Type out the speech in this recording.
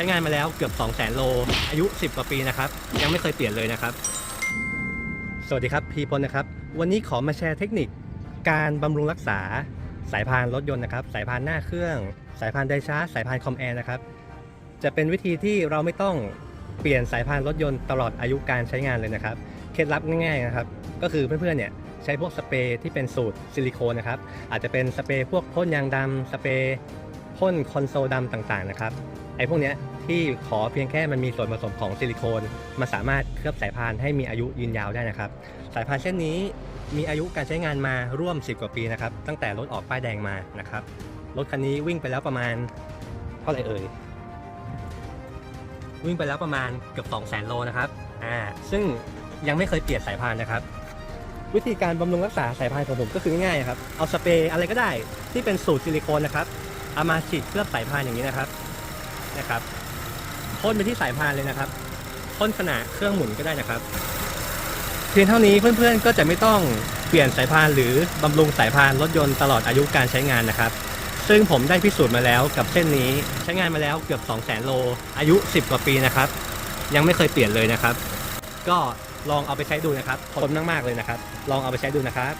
ช้งานมาแล้วเกือบ2 0 0 0 0 0โล อายุ 10 กว่าปีนะครับ ยังไม่เคยเปลี่ยนเลยนะครับ สวัสดีครับ พีพลนะครับ วันนี้ขอมาแชร์เทคนิคการบำรุงรักษาสายพานรถยนต์นะครับ สายพานหน้าเครื่อง สายพานไดชาร์จสายพานคอมแอร์นะครับ จะเป็นวิธีที่เราไม่ต้องเปลี่ยนสายพานรถยนต์ตลอดอายุการใช้งานเลยนะครับ เคล็ดลับง่ายๆนะครับ ก็คือเพื่อนๆเนี่ยใช้พวกสเปรย์ที่เป็นสูตรซิลิโคนนะครับ อาจจะเป็นสเปรย์พวกพ่นยางดำสเปรย์พ่นคอนโซลดำต่างๆนะครับ ไอ้พวกเนี้ยที่ขอเพียงแค่มันมีส่วนผสมของซิลิโคนมันสามารถเคลือบสายพานให้มีอายุยืนยาวได้นะครับ สายพานเส้นนี้มีอายุการใช้งานมาร่วม 10 กว่าปีนะครับ ตั้งแต่รถออกป้ายแดงมานะครับ รถคันนี้วิ่งไปแล้วประมาณเท่าไหร่เอ่ย วิ่งไปแล้วประมาณเกือบ 2 0 0 0 0 0โลนะครับ อ่า ซึ่งยังไม่เคยเปลี่ยนสายพานนะครับ วิธีการบำรุงรักษาสายพานของผมก็คือง่ายๆครับ เอาสเปรย์อะไรก็ได้ที่เป็นสูตรซิลิโคนนะครับ เอามาฉีดเคลือบสายพานอย่างนี้นะครับ นะครับพ่นไปที่สายพานเลยนะครับพ่นขนาดเครื่องหมุนก็ได้นะครับ เพียงเท่านี้เพื่อนๆก็จะไม่ต้องเปลี่ยนสายพานหรือบำรุงสายพานรถยนต์ตลอดอายุการใช้งานนะครับ ซึ่งผมได้พิสูจน์มาแล้วกับเส้นนี้ใช้งานมาแล้วเกือบ 2 0 0 0 0 0 โล อายุ 10 กว่าปีนะครับ ยังไม่เคยเปลี่ยนเลยนะครับ ก็ลองเอาไปใช้ดูนะครับทนมากๆเลยนะครับ ลองเอาไปใช้ดูนะครับ